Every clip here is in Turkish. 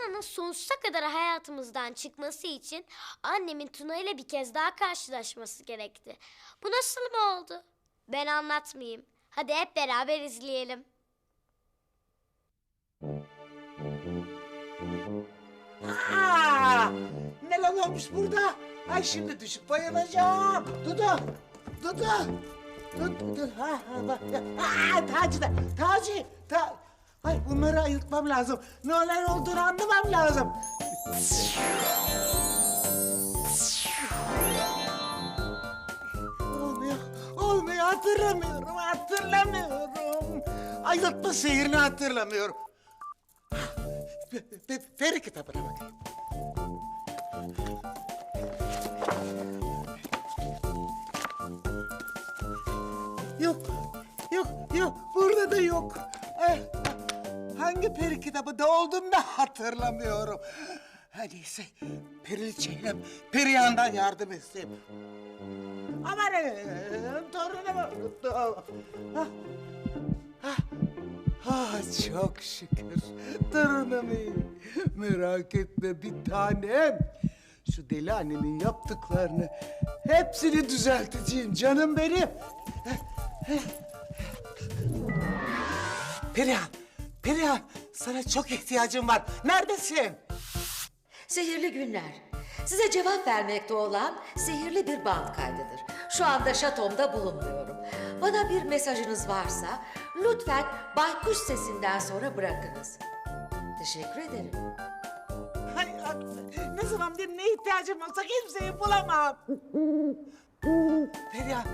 Nana'nın sonsuza kadar hayatımızdan çıkması için annemin Tuna ile bir kez daha karşılaşması gerekti. Bu nasıl mı oldu? Ben anlatmayayım. Hadi hep beraber izleyelim. Aa, neler olmuş burada? Ay şimdi düşüp bayılacağım. Dudu, Dudu. Dudu, ha, ha, bak. Aa, Taci de, Taci. Ta... Ay bunları ayıltmam lazım. Neler olduğunu anlamam lazım. Olmuyor, olmuyor. Hatırlamıyorum, hatırlamıyorum. Ayıltma sihirini hatırlamıyorum. Pe- pe- kitabına bakayım. Yok, yok, yok. Burada da yok. Eh, hangi peri kitabında olduğumu da hatırlamıyorum. Her neyse, Periliçe'yle Perihan'dan yardım isteyeyim. Amanın, torunumu unuttum. Ah, ah, ah, çok şükür. Torunum iyi. Merak etme bir tanem. Şu deli annenin yaptıklarını hepsini düzelteceğim canım benim. Perihan, Perihan sana çok ihtiyacım var. Neredesin? Sihirli günler. Size cevap vermekte olan sihirli bir band kaydıdır. Şu anda şatomda bulunmuyorum. Bana bir mesajınız varsa lütfen baykuş sesinden sonra bırakınız. Teşekkür ederim. Hay, ne zaman bir ne ihtiyacım olsa kimseyi bulamam. Perihan,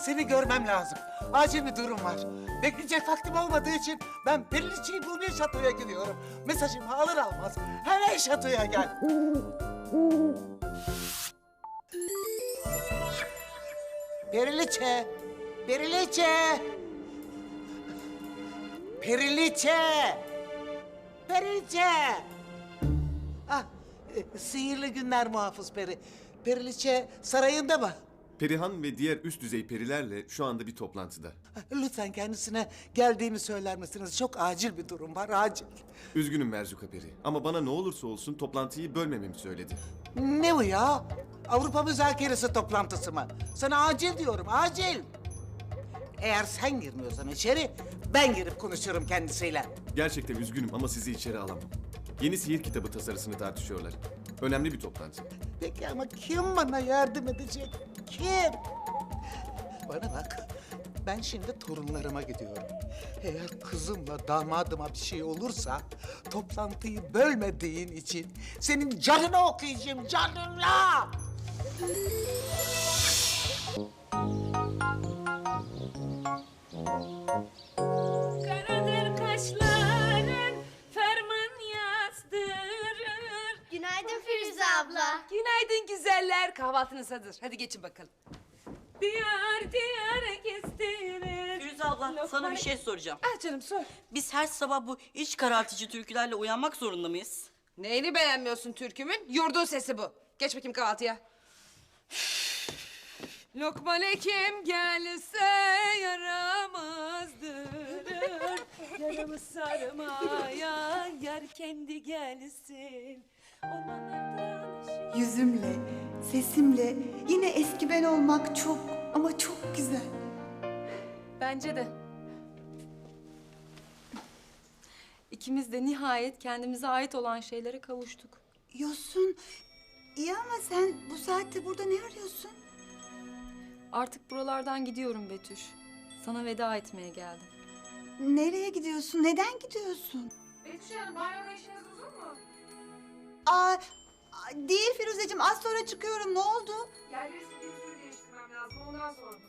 seni görmem lazım. Acil bir durum var. Bekleyecek vaktim olmadığı için ben Periliçe'yi bulmaya şatoya gidiyorum. Mesajımı alır almaz hemen şatoya gel. Periliçe, Periliçe. Periliçe. Periliçe. Ah, e, sihirli günler muhafız peri. Periliçe sarayında mı? Perihan ve diğer üst düzey perilerle şu anda bir toplantıda. Lütfen kendisine geldiğimi söyler misiniz? Çok acil bir durum var, acil. Üzgünüm Merzuka Peri ama bana ne olursa olsun toplantıyı bölmememi söyledi. Ne bu ya? Avrupa müzakeresi toplantısı mı? Sana acil diyorum, acil. Eğer sen girmiyorsan içeri, ben girip konuşurum kendisiyle. Gerçekten üzgünüm ama sizi içeri alamam. Yeni sihir kitabı tasarısını tartışıyorlar. Önemli bir toplantı. Peki ama kim bana yardım edecek? Kim? Bana bak. Ben şimdi torunlarıma gidiyorum. Eğer kızımla damadıma bir şey olursa toplantıyı bölmediğin için senin canını okuyacağım canınla. Güzeller. Kahvaltınız hazır. Hadi geçin bakalım. Diyar diyar gezdirir. Firuze abla sana bir şey soracağım. Ah canım sor. Biz her sabah bu iç karartıcı türkülerle uyanmak zorunda mıyız? Neyini beğenmiyorsun türkümün? Yurdun sesi bu. Geç bakayım kahvaltıya. Lokman Hekim gelse yaramazdır. Yaramı sarmaya yar kendi gelsin. Yüzümle, sesimle yine eski ben olmak çok ama çok güzel. Bence de. İkimiz de nihayet kendimize ait olan şeylere kavuştuk. Yosun, iyi ama sen bu saatte burada ne arıyorsun? Artık buralardan gidiyorum Betüş. Sana veda etmeye geldim. Nereye gidiyorsun? Neden gidiyorsun? Betüş Hanım banyoda işiniz uzun mu? Aa, değil Firuzeciğim az sonra çıkıyorum ne oldu? Yerleri sildiğim suyu değiştirmem lazım ondan sordum.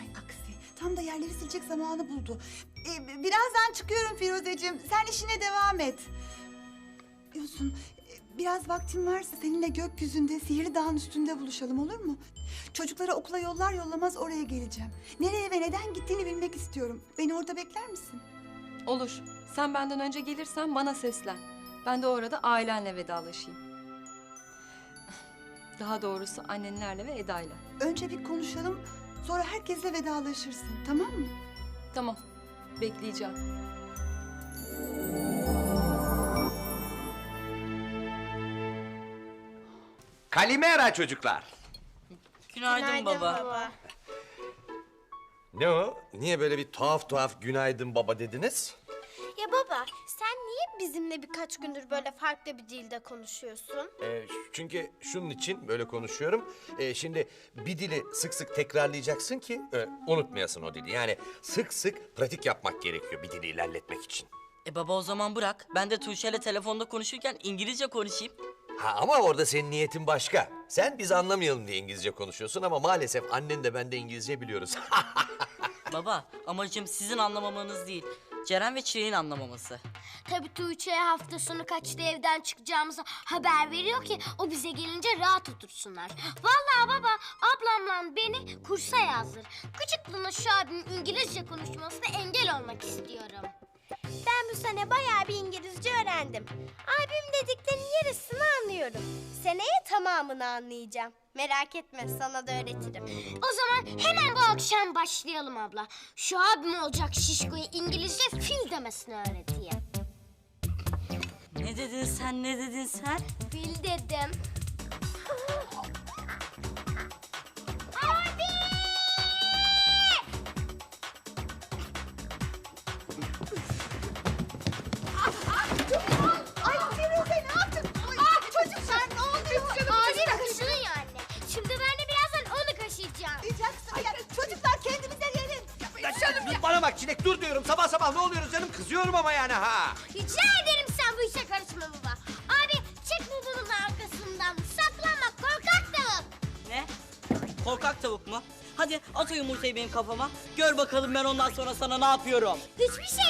Ay aksi tam da yerleri silecek zamanı buldu. Ee, birazdan çıkıyorum Firuzeciğim sen işine devam et. Yosun e, biraz vaktin varsa seninle gökyüzünde sihirli dağın üstünde buluşalım olur mu? Çocukları okula yollar yollamaz oraya geleceğim. Nereye ve neden gittiğini bilmek istiyorum. Beni orada bekler misin? Olur. Sen benden önce gelirsen bana seslen. Ben de orada ailenle vedalaşayım. Daha doğrusu annenlerle ve Eda'yla. Önce bir konuşalım, sonra herkesle vedalaşırsın, tamam mı? Tamam, bekleyeceğim. Kalimera çocuklar. Günaydın, baba. Ne o? Niye böyle bir tuhaf tuhaf günaydın baba dediniz? Ya baba sen niye bizimle birkaç gündür böyle farklı bir dilde konuşuyorsun? Ee, çünkü şunun için böyle konuşuyorum. Ee, şimdi bir dili sık sık tekrarlayacaksın ki e, unutmayasın o dili. Yani sık sık pratik yapmak gerekiyor bir dili ilerletmek için. E baba o zaman bırak. Ben de Tuğçe ile telefonda konuşurken İngilizce konuşayım. Ha ama orada senin niyetin başka. Sen biz anlamayalım diye İngilizce konuşuyorsun ama maalesef annen de ben de İngilizce biliyoruz. Baba amacım sizin anlamamanız değil. Ceren ve Çilek'in anlamaması. Tabii Tuğçe'ye hafta sonu kaçta evden çıkacağımızı haber veriyor ki o bize gelince rahat otursunlar. Vallahi baba ablamla beni kursa yazdır. Küçüklüğüne şu abimin İngilizce konuşmasına engel olmak istiyorum. Ben bu sene bayağı bir İngilizce öğrendim. Abim dediklerinin yarısını anlıyorum. Seneye tamamını anlayacağım. Merak etme sana da öğretirim. O zaman hemen bu akşam başlayalım abla. Şu abim olacak şişkoyu İngilizce fil demesini öğreteyim. Ne dedin sen ne dedin sen? Fil dedim. Kızıyorum ama yani ha. Rica ederim sen bu işe karışma baba. Abi çık bu bunun arkasından. Saklanma korkak tavuk. Ne? Korkak tavuk mu? Hadi at o yumurtayı benim kafama. Gör bakalım ben ondan sonra sana ne yapıyorum. Hiçbir şey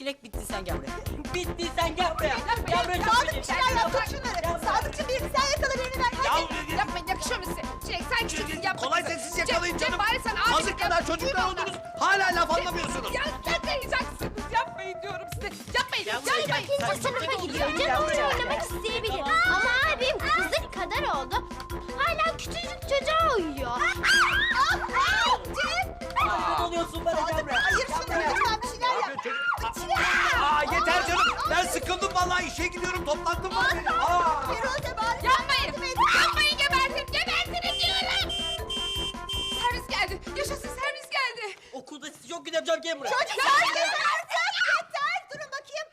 Çilek bitti sen gel buraya. Bitti sen gel buraya. Gel buraya. Sadık Çınar yap tut şunları. Sadıkçı bir sen yakala birini ver. Hadi. Yapmayın yakışıyor mu size? Çilek sen küçüksün yapma. Kolay sessiz yakalayın Cem, canım. Bari sen abi yap. kadar çocuklar oldunuz. Hala laf anlamıyorsunuz. Ya yapmayacaksınız. Yapmayın diyorum size. Yapmayın. Gel buraya gel. İkinci Sen sınıfa çilek gidiyor. Canım gel buraya. oynamak isteyebilir. Ama abim kızlık kadar oldu. Hala küçücük çocuğa uyuyor. Ne oluyorsun bana gel buraya. Hayır şunu lütfen bir şeyler yap. Canım. Ben sıkıldım vallahi işe gidiyorum. Toplantım var benim. Aa. Firuze bari. Yapmayın. Yapmayın gebertin. Gebertin diyorum. Servis geldi. Yaşasın servis geldi. Okulda sizi çok gideceğim gel buraya. Çocuklar yeter artık yeter. Durun bakayım.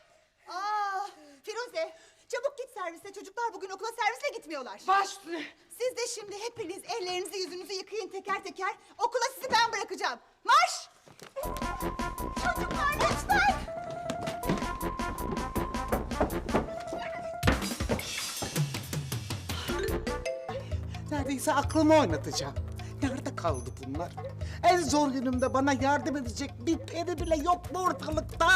Aa, Firuze çabuk git servise. Çocuklar bugün okula servisle gitmiyorlar. Baş üstüne. Siz de şimdi hepiniz ellerinizi yüzünüzü yıkayın teker teker. Okula Neredeyse aklımı oynatacağım. Nerede kaldı bunlar? En zor günümde bana yardım edecek bir peri bile yok mu ortalıkta?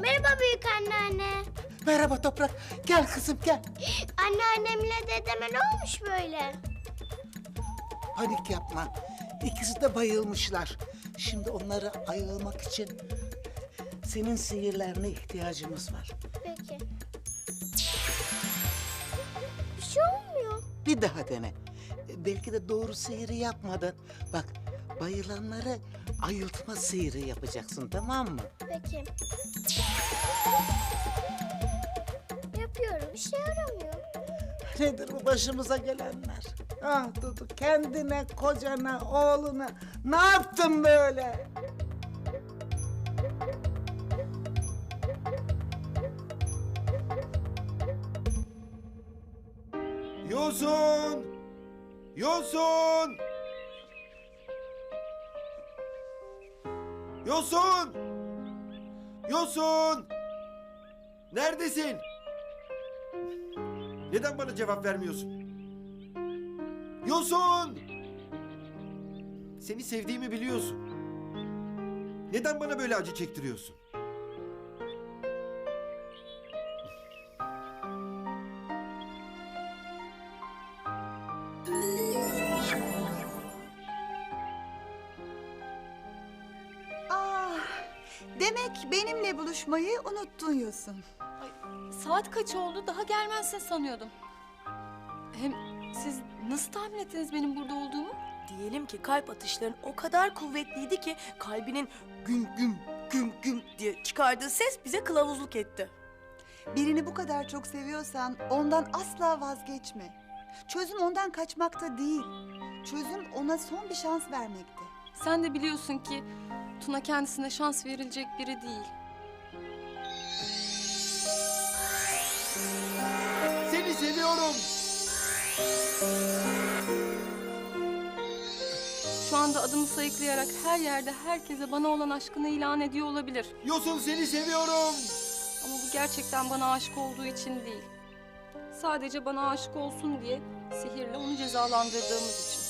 Merhaba büyük anneanne. Merhaba Toprak. Gel kızım gel. Anneannemle dedeme ne olmuş böyle? Panik yapma. İkisi de bayılmışlar. Şimdi onları ayılmak için senin sihirlerine ihtiyacımız var. Peki. Bir şey olmuyor. Bir daha dene. Belki de doğru sihiri yapmadın. Bak bayılanları ayıltma sihiri yapacaksın tamam mı? Peki. Yapıyorum. Bir şey yaramıyor. Nedir bu başımıza gelenler? Ah Dudu kendine, kocana, oğluna ne yaptın böyle? Yosun! Yosun! Yosun! Yosun! Neredesin? Neden bana cevap vermiyorsun? Yosun! Seni sevdiğimi biliyorsun. Neden bana böyle acı çektiriyorsun? Demek benimle buluşmayı unuttun Yosun. Saat kaç oldu? Daha gelmezsin sanıyordum. Hem siz nasıl tahmin ettiniz benim burada olduğumu? Diyelim ki kalp atışların o kadar kuvvetliydi ki kalbinin güm güm güm güm diye çıkardığı ses bize kılavuzluk etti. Birini bu kadar çok seviyorsan ondan asla vazgeçme. Çözüm ondan kaçmakta değil. Çözüm ona son bir şans vermekte. Sen de biliyorsun ki Tuna kendisine şans verilecek biri değil. Seni seviyorum. Şu anda adımı sayıklayarak her yerde herkese bana olan aşkını ilan ediyor olabilir. Yosun seni seviyorum. Ama bu gerçekten bana aşık olduğu için değil. Sadece bana aşık olsun diye sihirle onu cezalandırdığımız için.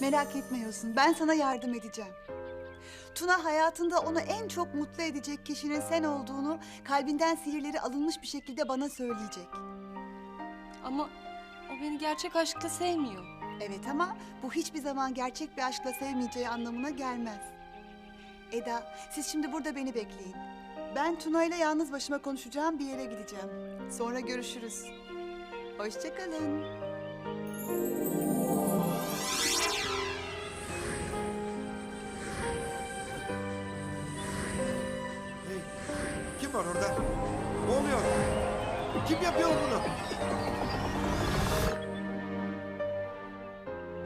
Merak etme Yosun, ben sana yardım edeceğim. Tuna hayatında onu en çok mutlu edecek kişinin sen olduğunu kalbinden sihirleri alınmış bir şekilde bana söyleyecek. Ama o beni gerçek aşkla sevmiyor. Evet ama bu hiçbir zaman gerçek bir aşkla sevmeyeceği anlamına gelmez. Eda, siz şimdi burada beni bekleyin. Ben Tuna ile yalnız başıma konuşacağım bir yere gideceğim. Sonra görüşürüz. Hoşçakalın. Kim yapıyor bunu?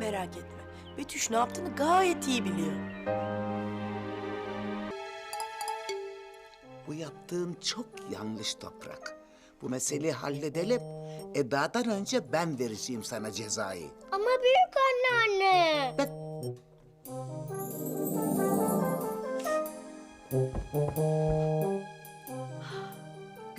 Merak etme. Betüş ne yaptığını gayet iyi biliyor. Bu yaptığın çok yanlış toprak. Bu meseleyi halledelim. Eda'dan önce ben vereceğim sana cezayı. Ama büyük anneanne.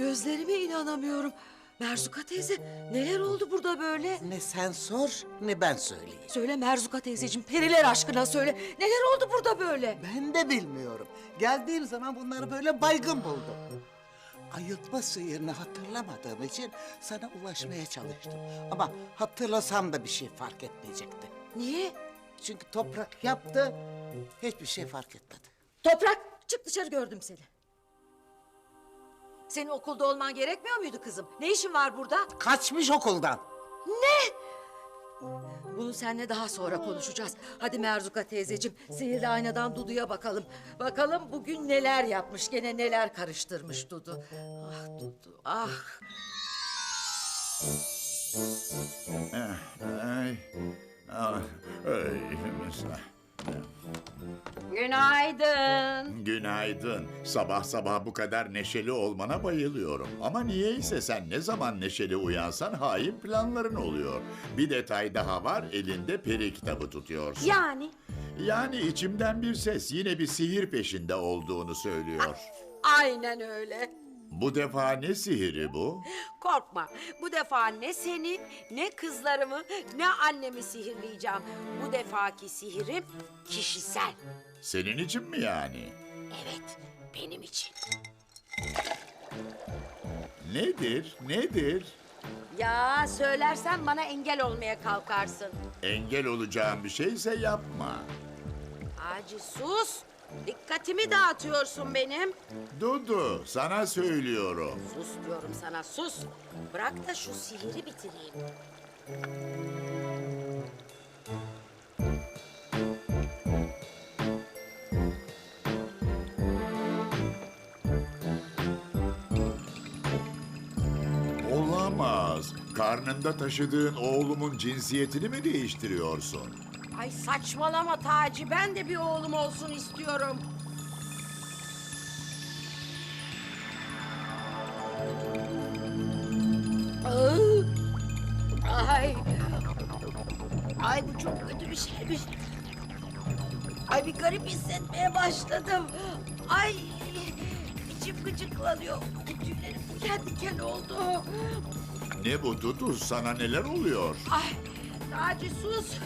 Gözlerime inanamıyorum. Merzuka teyze neler oldu burada böyle? Ne sen sor ne ben söyleyeyim. Söyle Merzuka teyzeciğim periler aşkına söyle. Neler oldu burada böyle? Ben de bilmiyorum. Geldiğim zaman bunları böyle baygın buldum. Ayıltma sihirini hatırlamadığım için sana ulaşmaya çalıştım. Ama hatırlasam da bir şey fark etmeyecekti. Niye? Çünkü toprak yaptı, hiçbir şey fark etmedi. Toprak çık dışarı gördüm seni. Senin okulda olman gerekmiyor muydu kızım? Ne işin var burada? Kaçmış okuldan. Bunu seninle daha sonra konuşacağız. Hadi Merzuka teyzeciğim sihirli aynadan Dudu'ya bakalım. Bakalım bugün neler yapmış gene neler karıştırmış Dudu. Ah Dudu ah. Ay. Ah, ay, mesela. Günaydın. Günaydın. Sabah sabah bu kadar neşeli olmana bayılıyorum. Ama niyeyse sen ne zaman neşeli uyansan hain planların oluyor. Bir detay daha var, elinde peri kitabı tutuyorsun. Yani? Yani içimden bir ses yine bir sihir peşinde olduğunu söylüyor. Aynen öyle. Bu defa ne sihiri bu? Korkma. Bu defa ne seni, ne kızlarımı, ne annemi sihirleyeceğim. Bu defaki sihirim kişisel. Senin için mi yani? Evet, benim için. Nedir, nedir? Ya söylersen bana engel olmaya kalkarsın. Engel olacağım bir şeyse yapma. Hacı sus. Dikkatimi dağıtıyorsun benim. Dudu, sana söylüyorum. Sus diyorum sana sus. Bırak da şu sihiri bitireyim. Olamaz. Karnında taşıdığın oğlumun cinsiyetini mi değiştiriyorsun? Ay saçmalama Taci. Ben de bir oğlum olsun istiyorum. Ay. Ay bu çok kötü bir şeymiş. Ay bir garip hissetmeye başladım. Ay içim gıcıklanıyor. Tüylerim diken diken oldu. Ne bu Dudu? Sana neler oluyor? Ay Taci sus.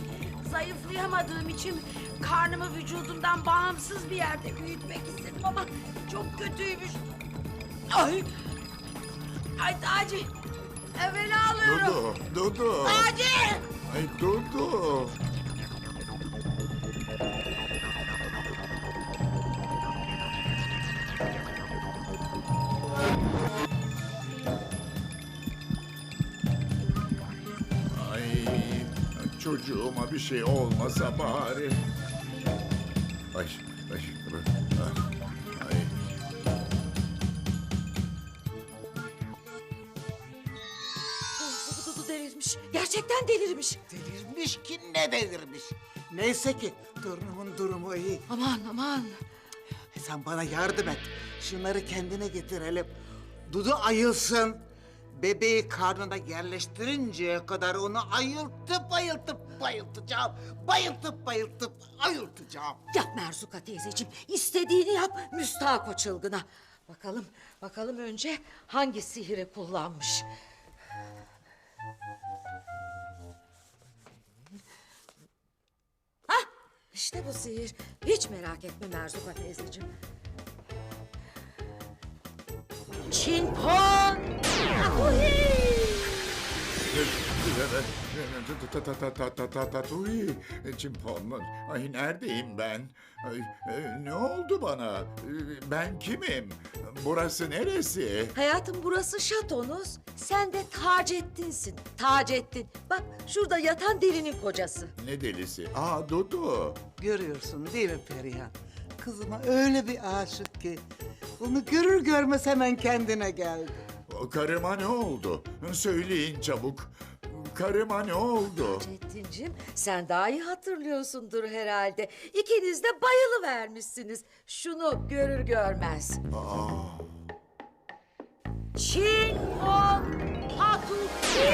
Zayıflayamadığım için karnımı vücudumdan bağımsız bir yerde büyütmek istedim ama çok kötüymüş. Ay. Ay Taci. Evvela alıyorum. Dudu, Dudu. Taci. Ay Dudu. Çocuğuma bir şey olmasa bari. Ay, ay, ay. Dudu delirmiş. Gerçekten delirmiş. Delirmiş ki ne delirmiş. Neyse ki torunumun durumu iyi. Aman aman. Sen bana yardım et. Şunları kendine getirelim. Dudu ayılsın. Bebeği karnına yerleştirinceye kadar onu ayıltıp ayıltıp bayıltacağım. Bayıltıp bayıltıp ayıltacağım. Yap Merzuka teyzeciğim. İstediğini yap müstahak o çılgına. Bakalım, bakalım önce hangi sihiri kullanmış. Hah, işte bu sihir. Hiç merak etme Merzuka teyzeciğim. Çinpon! Ta ta ta ta ta ta ta tuy. Çimpon. Ay neredeyim ben? Ay, e, ne oldu bana? E, Ben kimim? Burası neresi? Hayatım burası şatonuz. Sen de Taceddin'sin. Taceddin. Bak şurada yatan delinin kocası. Ne delisi? Aa Dudu. Görüyorsun değil mi Perihan? Kızıma öyle bir aşık ki. Onu görür görmez hemen kendine geldi. Karıma ne oldu? Söyleyin çabuk. Karıma ne oldu? Taceddin'cim sen daha iyi hatırlıyorsundur herhalde. İkiniz de bayılı vermişsiniz. Şunu görür görmez. Aa, Çinpon Hatuki!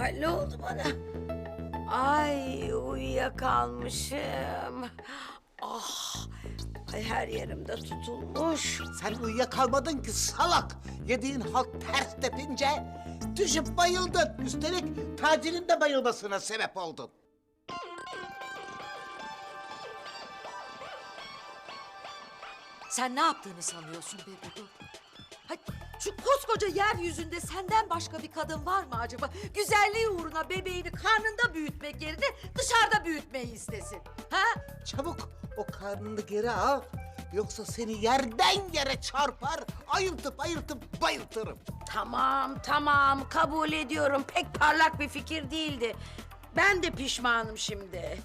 Ay ne oldu bana? Ay uyuyakalmışım. Ah, ay her yerimde tutulmuş. Sen uyuyakalmadın ki salak. Yediğin halt ters tepince düşüp bayıldın. Üstelik tacinin de bayılmasına sebep oldun. Sen ne yaptığını sanıyorsun be Dudu? Hay, şu koskoca yeryüzünde senden başka bir kadın var mı acaba? Güzelliği uğruna bebeğini karnında büyütmek yerine dışarıda büyütmeyi istesin. Ha? Çabuk o karnını geri al. Yoksa seni yerden yere çarpar, ayıltıp ayıltıp bayıltırım. Tamam tamam kabul ediyorum. Pek parlak bir fikir değildi. Ben de pişmanım şimdi.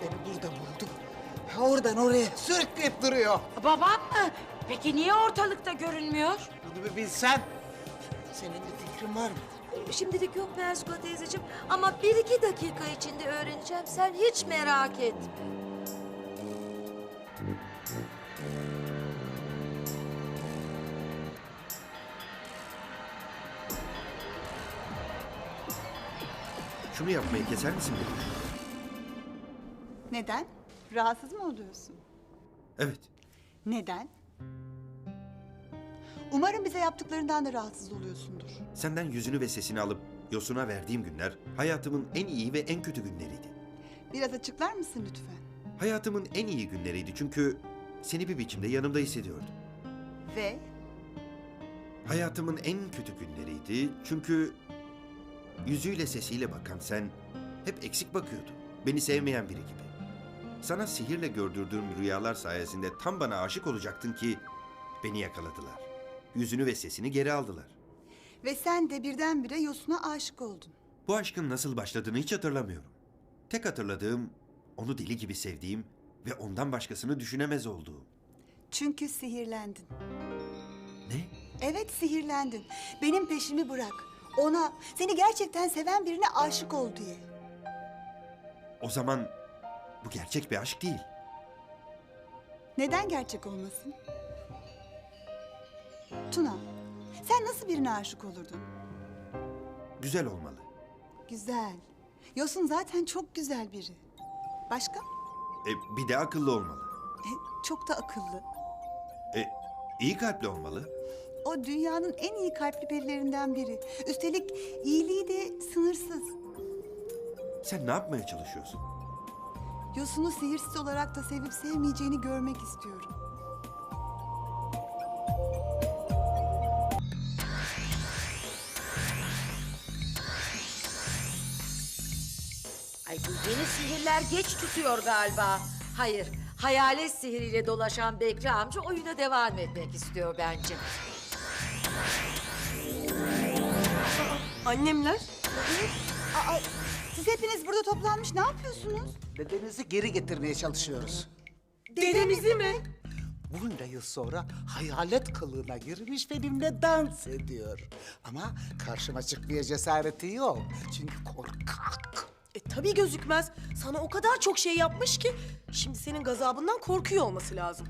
Beni burada buldu. Oradan oraya sürükleyip duruyor. Babam mı? Peki niye ortalıkta görünmüyor? Bunu bir bilsen. Senin bir fikrin var mı? Şimdilik yok Merzuka teyzeciğim ama bir iki dakika içinde öğreneceğim. Sen hiç merak etme. Şunu yapmayı keser misin benim? Neden? Rahatsız mı oluyorsun? Evet. Neden? Umarım bize yaptıklarından da rahatsız oluyorsundur. Senden yüzünü ve sesini alıp Yosun'a verdiğim günler hayatımın en iyi ve en kötü günleriydi. Biraz açıklar mısın lütfen? Hayatımın en iyi günleriydi çünkü seni bir biçimde yanımda hissediyordum. Ve Hayatımın en kötü günleriydi çünkü yüzüyle sesiyle bakan sen hep eksik bakıyordun. Beni sevmeyen biri gibi. Sana sihirle gördürdüğüm rüyalar sayesinde tam bana aşık olacaktın ki beni yakaladılar. Yüzünü ve sesini geri aldılar. ve sen de birdenbire Yosun'a aşık oldun. Bu aşkın nasıl başladığını hiç hatırlamıyorum. Tek hatırladığım onu deli gibi sevdiğim ve ondan başkasını düşünemez olduğum. Çünkü sihirlendin. Ne? Evet sihirlendin. Benim peşimi bırak. Ona, seni gerçekten seven birine aşık ol diye. O zaman bu gerçek bir aşk değil. Neden gerçek olmasın? Tuna, sen nasıl birine aşık olurdun? Güzel olmalı. Güzel. Yosun zaten çok güzel biri. Başka? E, bir de akıllı olmalı. E, çok da akıllı. E, iyi kalpli olmalı. O dünyanın en iyi kalpli perilerinden biri. Üstelik iyiliği de sınırsız. Sen ne yapmaya çalışıyorsun? Yosun'u sihirsiz olarak da sevip sevmeyeceğini görmek istiyorum. Ay bu yeni sihirler geç tutuyor galiba. Hayır, hayalet sihiriyle dolaşan Bekri amca oyuna devam etmek istiyor bence. Annemler? Aa, siz hepiniz burada toplanmış ne yapıyorsunuz? Dedenizi geri getirmeye çalışıyoruz. Dedemizi mi? Bunca yıl sonra hayalet kılığına girmiş benimle dans ediyor. Ama karşıma çıkmaya cesareti yok. Çünkü korkak. E tabii gözükmez. Sana o kadar çok şey yapmış ki şimdi senin gazabından korkuyor olması lazım.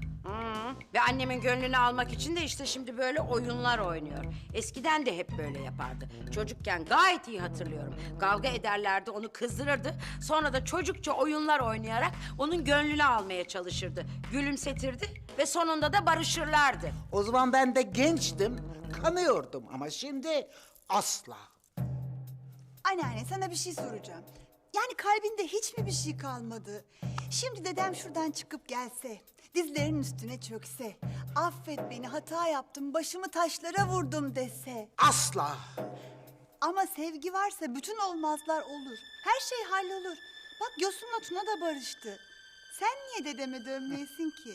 Ve annemin gönlünü almak için de işte şimdi böyle oyunlar oynuyor. Eskiden de hep böyle yapardı. Çocukken gayet iyi hatırlıyorum. Kavga ederlerdi, onu kızdırırdı. Sonra da çocukça oyunlar oynayarak onun gönlünü almaya çalışırdı. Gülümsetirdi ve sonunda da barışırlardı. O zaman ben de gençtim, kanıyordum ama şimdi asla. Anneanne sana bir şey soracağım. Yani kalbinde hiç mi bir şey kalmadı? Şimdi dedem şuradan çıkıp gelse, dizlerinin üstüne çökse, affet beni hata yaptım, başımı taşlara vurdum dese. Asla. Ama sevgi varsa bütün olmazlar olur. Her şey hallolur. Bak Yosun'la Tuna da barıştı. Sen niye dedeme dönmeyesin ki?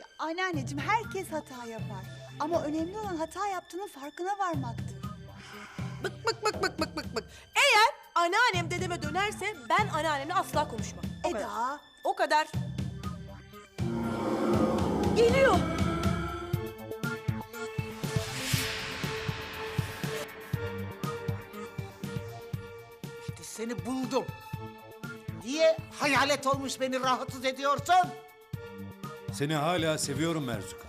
Ya anneanneciğim herkes hata yapar. Ama önemli olan hata yaptığının farkına varmaktır. Bık bık bık bık bık bık bık. Eğer anneannem dedeme dönerse ben anneannemle asla konuşmam. O kadar. Eda. O kadar. Geliyor. İşte seni buldum. Niye hayalet olmuş beni rahatsız ediyorsun? Seni hala seviyorum Merzuka.